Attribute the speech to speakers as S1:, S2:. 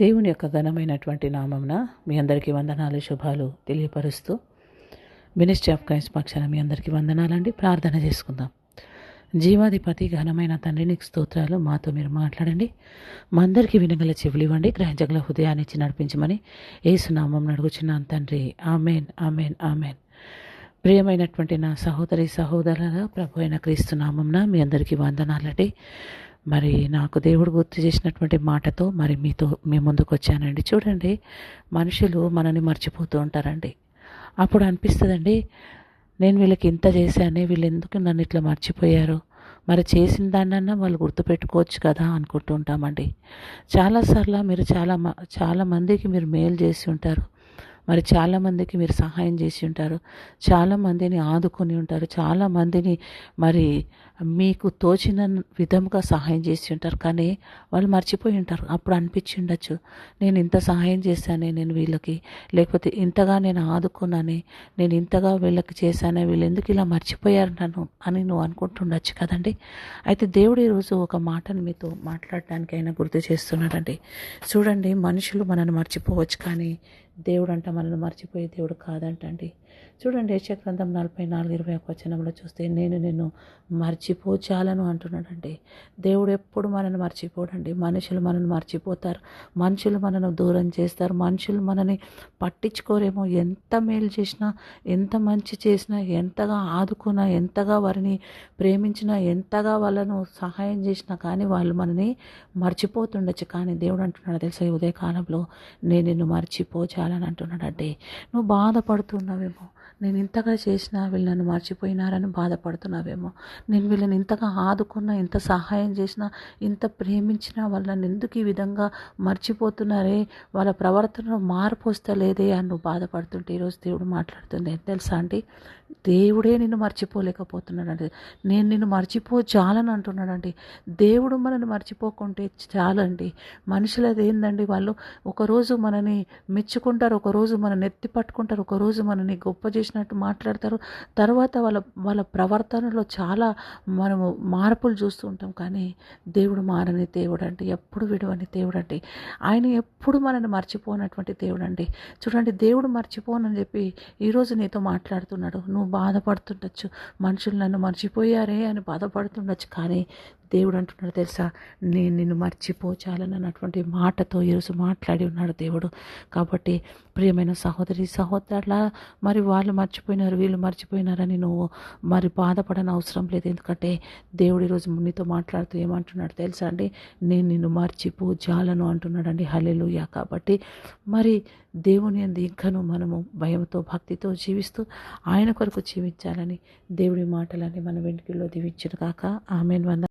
S1: దేవుని యొక్క ఘనమైనటువంటి నామంన మీ అందరికీ వందనాలు శుభాలు తెలియపరుస్తూ మినిస్ట్రీ ఆఫ్ క్రైస్ట్ పక్షాన మీ అందరికీ వందనాలండి. ప్రార్థన చేసుకుందాం. జీవాధిపతి ఘనమైన తండ్రి నీకు స్తోత్రాలు. మాతో మీరు మాట్లాడండి. మా అందరికీ వినగల చెవులివ్వండి. గ్రహించగల హృదయాన్ని ఇచ్చి నడిపించమని ఏసునామం అడుగుచున్నాను తండ్రి. Amen amen amen. ప్రియమైనటువంటి నా సహోదరి సహోదరుల ప్రభు అయిన క్రీస్తు నామంన మీ అందరికీ వందనాలండి. మరి నాకు దేవుడు గుర్తు చేసినటువంటి మాటతో మరి మీతో మీ ముందుకు వచ్చానండి. చూడండి మనుషులు మనని మర్చిపోతూ ఉంటారండి. అప్పుడు అనిపిస్తుందండి నేను వీళ్ళకి ఇంత చేశానే వీళ్ళు ఎందుకు నన్ను ఇట్లా మర్చిపోయారు? మరి చేసిన దాన్నన్నా వాళ్ళు గుర్తుపెట్టుకోవచ్చు కదా అనుకుంటూ ఉంటామండి. చాలాసార్లు మీరు చాలా మ- చాలా మందికి మీరు మేలు చేసి ఉంటారు. మరి చాలామందికి మీరు సహాయం చేసి ఉంటారు. చాలామందిని ఆదుకొని ఉంటారు. చాలామందిని మరి మీకు తోచిన విధంగా సహాయం చేసి ఉంటారు. కానీ వాళ్ళు మర్చిపోయి ఉంటారు. అప్పుడు అనిపించి ఉండొచ్చు. నేను ఇంత సహాయం చేశానే నేను వీళ్ళకి. లేకపోతే ఇంతగా నేను ఆదుకున్నానే నేను ఇంతగా వీళ్ళకి చేశానే వీళ్ళు ఎందుకు ఇలా మర్చిపోయారు నన్ను అని నువ్వు అనుకుంటుండొచ్చు కదండి. అయితే దేవుడు ఈరోజు ఒక మాటను మీతో మాట్లాడడానికి ఆయన గుర్తు చేస్తున్నాడండి. చూడండి మనుషులు మనల్ని మర్చిపోవచ్చు కానీ దేవుడు అంట మనల్ని మర్చిపోయే దేవుడు కాదంటండి. చూడండి యశగ్రంథం నలభై నాలుగు ఇరవై ఒక వచనంలో చూస్తే నేను నిన్ను మర్చిపోచాలను అంటున్నాడండి. దేవుడు ఎప్పుడు మనల్ని మర్చిపోడండి. మనుషులు మనల్ని మర్చిపోతారు. మనుషులు మనను దూరం చేస్తారు. మనుషులు మనని పట్టించుకోరేమో. ఎంత మేలు చేసినా ఎంత మంచి చేసినా ఎంతగా ఆదుకున్నా ఎంతగా వారిని ప్రేమించినా ఎంతగా వాళ్ళను సహాయం చేసినా కానీ వాళ్ళు మనని మర్చిపోతుండొచ్చు. కానీ దేవుడు అంటున్నాడు తెలుసా ఉదయకాలంలో నేను నిన్ను మర్చిపోచాలని అంటున్నాడంటే నువ్వు బాధపడుతున్నావేమో. నేను ఇంతగా చేసినా వీళ్ళు నన్ను మర్చిపోయినారని బాధపడుతున్నావేమో. నేను వీళ్ళని ఇంతగా ఆదుకున్నా ఇంత సహాయం చేసినా ఇంత ప్రేమించినా వాళ్ళని ఎందుకు ఈ విధంగా మర్చిపోతున్నారే? వాళ్ళ ప్రవర్తనలో మార్పు వస్తలేదే అని నువ్వు బాధపడుతుంటే ఈరోజు దేవుడు మాట్లాడుతుంది. ఏం తెలుసా అండి? దేవుడే నిన్ను మర్చిపోలేకపోతున్నాడండి. నేను నిన్ను మర్చిపో చాలని అంటున్నాడండి. దేవుడు మనల్ని మర్చిపోకుంటే చాలండి. మనుషులది ఏందండి? వాళ్ళు ఒకరోజు మనని పట్టుకుంటారు ఒకరోజు మన నెత్తి పట్టుకుంటారు ఒకరోజు మనని గొప్ప చేసినట్టు మాట్లాడతారు. తర్వాత వాళ్ళ వాళ్ళ ప్రవర్తనలో చాలా మనము మార్పులు చూస్తూ ఉంటాం. కానీ దేవుడు మారని దేవుడు అంటే ఎప్పుడు విడవని దేవుడు అండి ఆయన ఎప్పుడు మనల్ని మర్చిపోనటువంటి దేవుడు అండి చూడండి దేవుడు మర్చిపోనని చెప్పి ఈరోజు నీతో మాట్లాడుతున్నాడు. నువ్వు బాధపడుతుండొచ్చు. మనుషులు నన్ను మర్చిపోయారే అని బాధపడుతుండొచ్చు. కానీ దేవుడు అంటున్నాడు తెలుసా? నేను నిన్ను మర్చిపోచాలని అన్నటువంటి మాటతో ఈరోజు మాట్లాడి ఉన్నాడు దేవుడు. కాబట్టి ప్రియమైన సహోదరి సహోదరుల మరి వాళ్ళు మర్చిపోయినారు వీళ్ళు మర్చిపోయినారని నువ్వు మరి బాధపడని అవసరం లేదు. ఎందుకంటే దేవుడు ఈరోజు నీతో మాట్లాడుతూ ఏమంటున్నాడు తెలుసా అండి? నేను నిన్ను మర్చిపో జాలను అంటున్నాడండి. హల్లెలూయా. కాబట్టి మరి దేవుని అందు ఇంకను మనము భయంతో భక్తితో జీవిస్తూ ఆయన కొరకు జీవించాలని దేవుడి మాటలని మన వెనుకల్లో దీవించును కాక ఆమెను. వంద